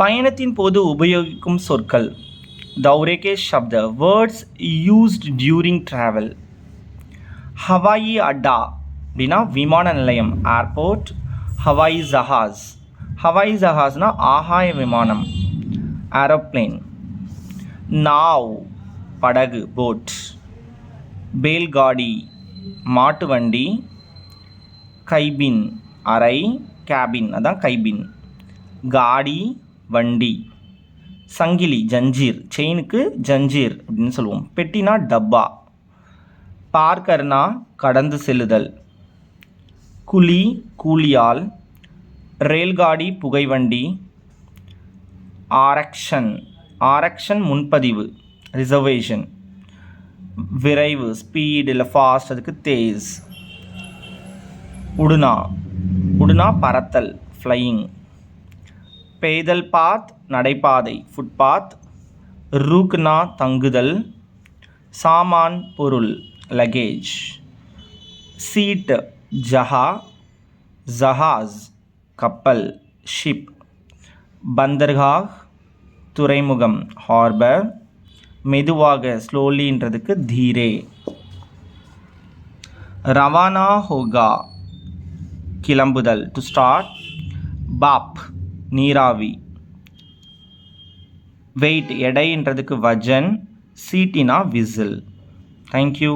பயணத்தின் போது உபயோகிக்கும் சொற்கள். தௌரேகேஷ் சப்த வேர்ட்ஸ் யூஸ்ட் டியூரிங் ட்ராவல் ஹவாயி அட்டா அப்படின்னா விமான நிலையம் ஏர்போர்ட் ஹவாய் ஜஹாஸ். ஹவாய் ஜஹாஸ்னால் ஆகாய விமானம் ஏரோப்ளேன் நாவ் படகு போட் பேல்காடி மாட்டு வண்டி. கைபின் அறை கேபின் அதான் கைபின். காடி வண்டி. சங்கிலி ஜஞ்சீர். செயினுக்கு ஜஞ்சீர் அப்படின்னு சொல்லுவோம். பெட்டினா டப்பா. பார்க்கர்னா கடந்து செல்லுதல். குழி கூலியால். ரயில்காடி புகைவண்டி. ஆரக்ஷன். ஆரக்ஷன் முன்பதிவு. ரிசர்வேஷன். விரைவு ஸ்பீடு இல்லை ஃபாஸ்ட் அதுக்கு தேஸ். உடுனா. உடுனா பறத்தல். ஃப்ளையிங் பெய்தல் பாத் நடைபாதை ஃபுட்பாத் ரூக்னா தங்குதல் சாமான் பொருள் லகேஜ் சீட் ஜஹா ஜஹாஸ் கப்பல் ஷிப் பந்தர்காஹ் துறைமுகம் ஹார்பர் மெதுவாக ஸ்லோலின்றதுக்கு தீரே. ரவானா ஹோகா கிளம்புதல் டு ஸ்டார்ட் பாப். நீராவி. வெயிட் எடைன்றதுக்கு வஜன் சீட்டினா விசில். Thank you